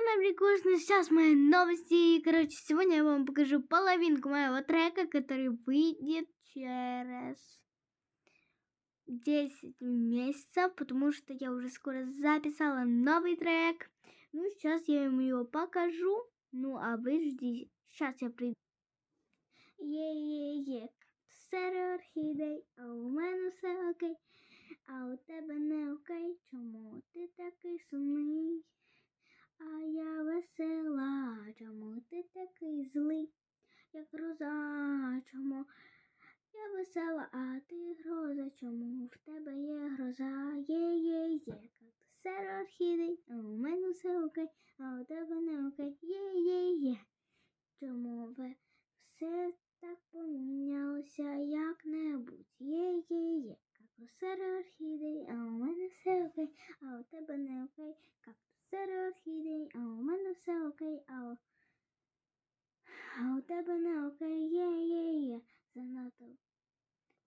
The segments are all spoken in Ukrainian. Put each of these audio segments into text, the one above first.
на прикольно. Сейчас мои новости. Короче, сегодня я вам покажу половинку моего трека, который выйдет через 10 месяцев, потому что я уже скоро записала новый трек. Ну, сейчас я ему его покажу. Ну, а вы ждите. Сейчас я приду. Є-є-є, серед орхідей, а у мене все окей, а у тебе не окей. Чому ти такий сумний? А я весела, чому ти такий злий, як гроза, чому я весела, а ти гроза, чому в тебе є гроза, є-є-є, серед орхідей, а у мене все окей, а у тебе не окей, є-є-є. Чому ви все так помінялося? Як-небудь? Є-є-є, як у серед орхідей, а у мене все окей, а у тебе не окей, як серед орхідей, а у мене все окей, а у, а у тебе не окей, є-є-є, занадто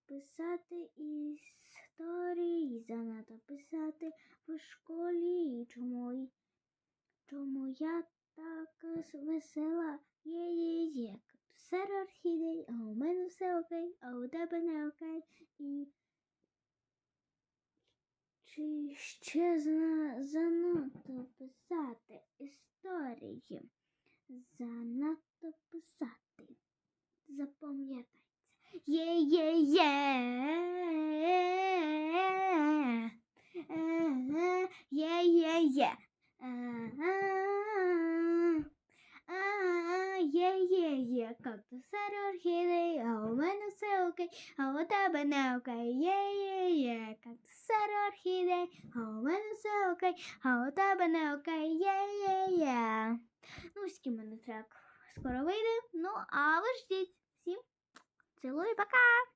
писати історії, занадто писати в школі, чому, чому я так весела, є-є-є, серед орхідей, а у мене все окей, а у тебе не окей, і чи ще занадто писати історії, занадто писати, запам'ятайте. Є-є-є. Е-е, Є-є-є. Е-е. А, Є-є-є, кактус серед орхідей, а у мене все окей, а у тебе не окей. Є-є-є, кактус серед орхідей, а у мене все окей, а у тебе не окей. Є-є-є. Ну, ось такий мене трек скоро вийде. Ну, а ви ждіть. Всім цілую, пока!